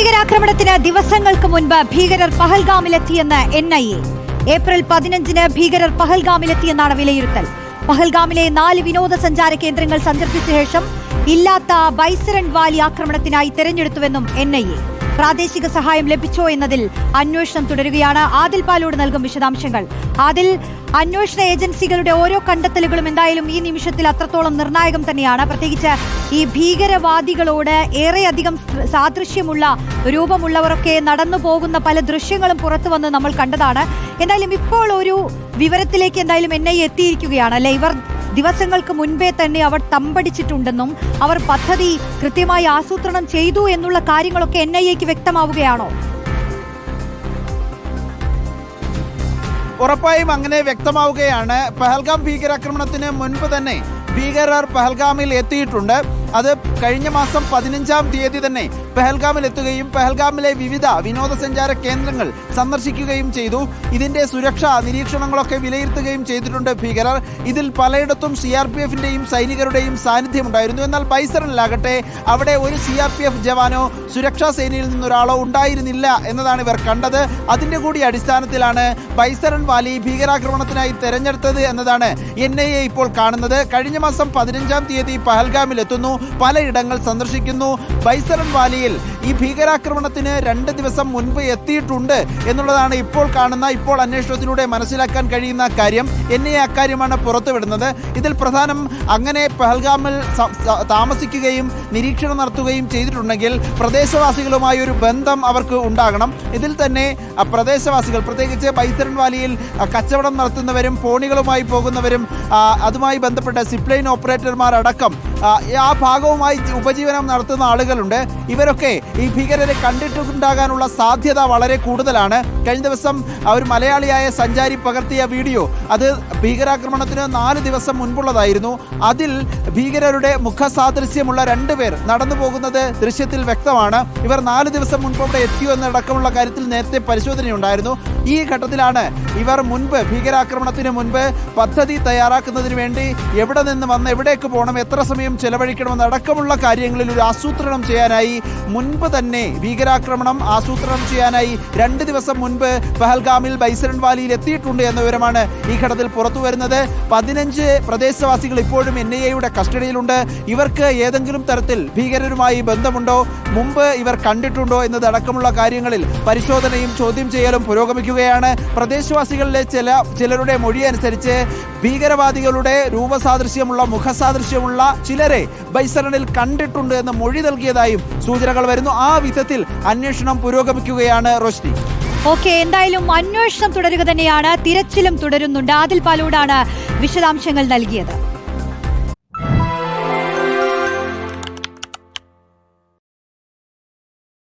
ഭീകരാക്രമണത്തിന് ദിവസങ്ങൾക്ക് മുൻപ് ഭീകരർ പഹൽഗാമിലെത്തിയെന്ന് എൻ ഐ എ ഏപ്രിൽ പതിനഞ്ചിന് ഭീകരർ പഹൽഗാമിലെത്തിയെന്നാണ് വിലയിരുത്തൽ. പഹൽഗാമിലെ നാല് വിനോദസഞ്ചാര കേന്ദ്രങ്ങൾ സന്ദർശിച്ച ശേഷം ഇല്ലാത്ത ബൈസരൺ വാലി ആക്രമണത്തിനായി തെരഞ്ഞെടുത്തുവെന്നും എൻ ഐ എ പ്രാദേശിക സഹായം ലഭിച്ചോ എന്നതിൽ അന്വേഷണം തുടരുകയാണ്. ആദിൽ പാലോട് നൽകും വിശദാംശങ്ങൾ. ആദിൽ അന്വേഷണ ഏജൻസികളുടെ ഓരോ കണ്ടെത്തലുകളും എന്തായാലും ഈ നിമിഷത്തിൽ അത്രത്തോളം നിർണായകം തന്നെയാണ്. പ്രത്യേകിച്ച് ഈ ഭീകരവാദികളോട് ഏറെയധികം സാദൃശ്യമുള്ള രൂപമുള്ളവരൊക്കെ നടന്നു പോകുന്ന പല ദൃശ്യങ്ങളും പുറത്തു വന്ന് നമ്മൾ കണ്ടതാണ്. എന്തായാലും ഇപ്പോൾ ഒരു വിവരത്തിലേക്ക് എന്തായാലും എൻ ഐ എത്തിയിരിക്കുകയാണ്. അല്ലെ? ഇവർ ദിവസങ്ങൾക്ക് മുൻപേ തന്നെ അവർ തമ്പടിച്ചിട്ടുണ്ടെന്നും അവർ പദ്ധതി കൃത്യമായി ആസൂത്രണം ചെയ്തു എന്നുള്ള കാര്യങ്ങളൊക്കെ എൻ ഐ എക്ക് വ്യക്തമാവുകയാണോ? ഉറപ്പായും അങ്ങനെ വ്യക്തമാവുകയാണ്. പഹൽഗാം ഭീകരാക്രമണത്തിന് മുൻപ് തന്നെ ഭീകരർ പഹൽഗാമിൽ എത്തിയിട്ടുണ്ട്. അത് കഴിഞ്ഞ മാസം പതിനഞ്ചാം തീയതി തന്നെ പെഹൽഗാമിൽ എത്തുകയും പെഹൽഗാമിലെ വിവിധ വിനോദസഞ്ചാര കേന്ദ്രങ്ങൾ സന്ദർശിക്കുകയും ചെയ്തു. ഇതിന്റെ സുരക്ഷാ നിരീക്ഷണങ്ങളൊക്കെ വിലയിരുത്തുകയും ചെയ്തിട്ടുണ്ട് ഭീകരർ. ഇതിൽ പലയിടത്തും സി ആർ പി എഫിന്റെയും സൈനികരുടെയും സാന്നിധ്യമുണ്ടായിരുന്നു. എന്നാൽ ബൈസറിലാകട്ടെ അവിടെ ഒരു സി ആർ പി എഫ് ജവാനോ സുരക്ഷാ സേനയിൽ നിന്നൊരാളോ ഉണ്ടായിരുന്നില്ല എന്നതാണ് ഇവർ കണ്ടത്. അതിന്റെ കൂടി അടിസ്ഥാനത്തിലാണ് ബൈസറൻ വാലി ഭീകരാക്രമണത്തിനായി തെരഞ്ഞെടുത്തത് എന്നതാണ് എൻ ഐ എ ഇപ്പോൾ കാണുന്നത്. കഴിഞ്ഞ മാസം പതിനഞ്ചാം തീയതി പഹൽഗാമിൽ എത്തുന്നു പലയിടങ്ങൾ സന്ദർശിക്കുന്നു. ബൈസറൻ വാലിയിൽ ഈ ഭീകരാക്രമണത്തിന് രണ്ട് ദിവസം മുൻപ് എത്തിയിട്ടുണ്ട് എന്നുള്ളതാണ് ഇപ്പോൾ കാണുന്ന ഇപ്പോൾ അന്വേഷണത്തിലൂടെ മനസ്സിലാക്കാൻ കഴിയുന്ന കാര്യം. എന്നെ അക്കാര്യമാണ് പുറത്തുവിടുന്നത്. ഇതിൽ പ്രധാനം അങ്ങനെ പഹൽഗാമിൽ താമസിക്കുകയും നിരീക്ഷണം നടത്തുകയും ചെയ്തിട്ടുണ്ടെങ്കിൽ പ്രദേശവാസികളുമായി ഒരു ബന്ധം അവർക്ക് ഉണ്ടാകണം. ഇതിൽ തന്നെ പ്രദേശവാസികൾ പ്രത്യേകിച്ച് ബൈസറൻ വാലിയിൽ കച്ചവടം നടത്തുന്നവരും ഫോണികളുമായി പോകുന്നവരും അതുമായി ബന്ധപ്പെട്ട സിപ്ലൈൻ ഓപ്പറേറ്റർമാർ അടക്കം ആ ഭാഗവുമായി ഉപജീവനം നടത്തുന്ന ആളുകളുണ്ട്. ഇവരൊക്കെ ഈ ഭീകരരെ കണ്ടിട്ടുണ്ടാകാനുള്ള സാധ്യത വളരെ കൂടുതലാണ്. കഴിഞ്ഞ ദിവസം ഒരു മലയാളിയായ സഞ്ചാരി പകർത്തിയ വീഡിയോ. അത് ഭീകരാക്രമണത്തിന് നാല് ദിവസം മുൻപുള്ളതായിരുന്നു. അതിൽ ഭീകരരുടെ മുഖസാദൃശ്യമുള്ള രണ്ടുപേർ നടന്നു പോകുന്നത് ദൃശ്യത്തിൽ വ്യക്തമാണ്. ഇവർ നാല് ദിവസം മുൻപ് അവിടെ എത്തിയോ എന്നടക്കമുള്ള കാര്യത്തിൽ നേരത്തെ പരിശോധനയുണ്ടായിരുന്നു. ഈ ഘട്ടത്തിലാണ് ഇവർ മുൻപ് ഭീകരാക്രമണത്തിന് മുൻപ് പദ്ധതി തയ്യാറാക്കുന്നതിന് വേണ്ടി എവിടെ നിന്ന് വന്ന് എവിടേക്ക് പോകണം എത്ര സമയം ചെലവഴിക്കണമെന്ന് അടക്കമുള്ള കാര്യങ്ങളിൽ ഒരു ആസൂത്രണം ചെയ്യാനായി മുൻപ് തന്നെ ഭീകരാക്രമണം ആസൂത്രണം ചെയ്യാനായി രണ്ട് ദിവസം മുൻപ് പഹൽഗാമിൽ ബൈസരൺ വാലിയിൽ എത്തിയിട്ടുണ്ട് എന്ന വിവരമാണ് ഈ ഘട്ടത്തിൽ പുറത്തു വരുന്നത്. പതിനഞ്ച് പ്രദേശവാസികൾ ഇപ്പോഴും എൻ ഐ എയുടെ കസ്റ്റഡിയിലുണ്ട്. ഇവർക്ക് ഏതെങ്കിലും തരത്തിൽ ഭീകരരുമായി ബന്ധമുണ്ടോ? മുമ്പ് ഇവർ കണ്ടിട്ടുണ്ടോ എന്നതടക്കമുള്ള കാര്യങ്ങളിൽ പരിശോധനയും ചോദ്യം ചെയ്യലും പുരോഗമിക്കുകയാണ്. പ്രദേശവാസികളിലെ ചില ചിലരുടെ മൊഴി അനുസരിച്ച് ഭീകരവാദികളുടെ രൂപസാദൃശ്യമുള്ള മുഖസാദൃശ്യമുള്ള ചിലരെ ബൈസറണിൽ കണ്ടിട്ടുണ്ട് എന്ന് മൊഴി നൽകിയതായും സൂചനകൾ വരുന്നു. ആ വിധത്തിൽ അന്വേഷണം പുരോഗമിക്കുകയാണ് റോഷ്നി. ഓക്കെ എന്തായാലും അന്വേഷണം തുടരുക തന്നെയാണ്. തിരച്ചിലും തുടരുന്നുണ്ട്. ആദിൽ പാലോടാണ് വിശദാംശങ്ങൾ നൽകിയത്.